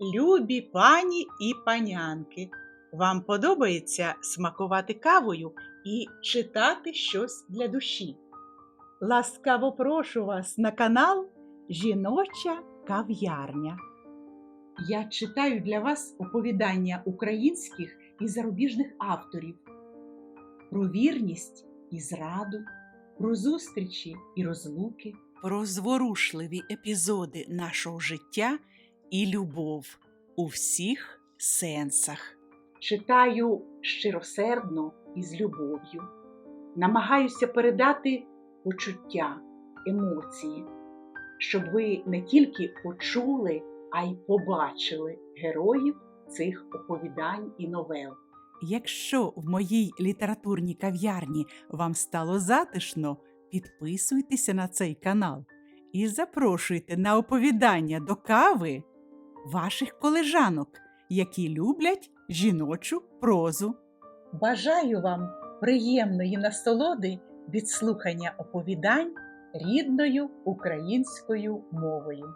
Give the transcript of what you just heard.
Любі пані і панянки, вам подобається смакувати кавою і читати щось для душі? Ласкаво прошу вас на канал Жіноча кав'ярня. Я читаю для вас оповідання українських і зарубіжних авторів про вірність і зраду, про зустрічі і розлуки, про зворушливі епізоди нашого життя і любов у всіх сенсах. Читаю щиросердно і з любов'ю, намагаюся передати почуття, емоції, щоб ви не тільки почули, а й побачили героїв цих оповідань і новел. Якщо в моїй літературній кав'ярні вам стало затишно, підписуйтеся на цей канал і запрошуйте на оповідання до кави ваших колежанок, які люблять жіночу прозу. Бажаю вам приємної насолоди від слухання оповідань рідною українською мовою.